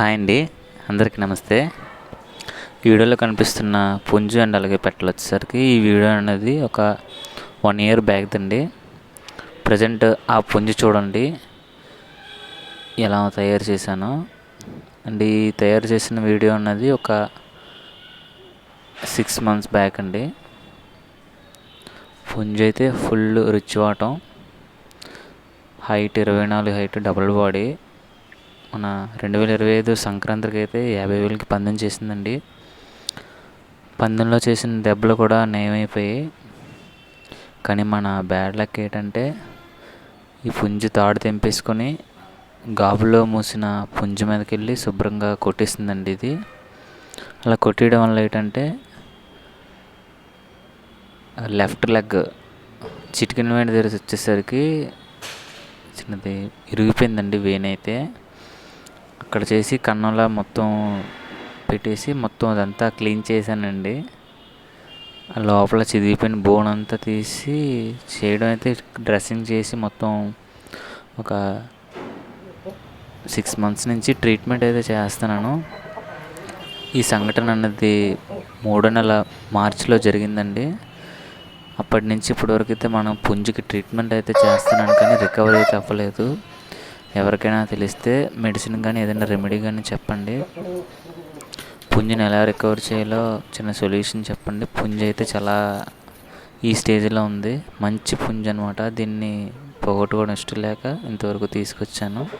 Hi అండి. అందరికీ నమస్తే. ఈ వీడియోలో కనిపిస్తున్న పుంజు అండ్ అలాగే పెట్టలు వచ్చేసరికి ఈ వీడియో అనేది ఒక వన్ ఇయర్ బ్యాక్ అండి. ప్రజెంట్ ఆ పుంజు చూడండి. ఎలా తయారు చేశాను. అండ్ ఈ తయారు చేసిన వీడియో అన్నది ఒక సిక్స్ మంత్స్ బ్యాక్ అండి. పుంజు అయితే ఫుల్ రిచ్ వాటం. హైట్ ఇరవై నాలుగు హైట్ డబుల్ బాడీ. మన రెండు వేల ఇరవై ఐదు సంక్రాంతికి అయితే యాభై వేలకి పందెం చేసిందండి. పందెంలో చేసిన దెబ్బలు కూడా నయమైపోయాయి. కానీ మన బ్యాడ్ లక్ ఏంటంటే ఈ పుంజు తాడు తెంపేసుకొని గాబులో మూసిన పుంజు మీదకి వెళ్ళి శుభ్రంగా కొట్టేసిందండి ఇది. అలా కొట్టేయడం వల్ల ఏంటంటే లెఫ్ట్ లెగ్ చిటికిన వెంట తెరిచి వచ్చేసరికి చిన్నది ఇరిగిపోయిందండి వేనైతే. అక్కడ చేసి కన్నంలా మొత్తం పెట్టేసి మొత్తం అదంతా క్లీన్ చేశానండి. లోపల చిదిగిపోయిన బోన్ అంతా తీసి చేయడం అయితే డ్రెస్సింగ్ చేసి మొత్తం ఒక సిక్స్ మంత్స్ నుంచి ట్రీట్మెంట్ అయితే చేస్తున్నాను. ఈ సంఘటన అన్నది మూడో నెల మార్చిలో జరిగిందండి. అప్పటి నుంచి ఇప్పటివరకు అయితే మనం పుంజుకి ట్రీట్మెంట్ అయితే చేస్తున్నాను కానీ రికవరీ అయితే అవ్వలేదు. ఎవరికైనా తెలిస్తే మెడిసిన్ కానీ ఏదైనా రెమెడీ కానీ చెప్పండి. పుంజుని ఎలా రికవర్ చేయాలో చిన్న సొల్యూషన్ చెప్పండి. పుంజు అయితే చాలా ఈ స్టేజ్లో ఉంది. మంచి పుంజు అనమాట దీన్ని పోగొట్టుకోవడం ఇష్టం లేక ఇంతవరకు తీసుకొచ్చాను.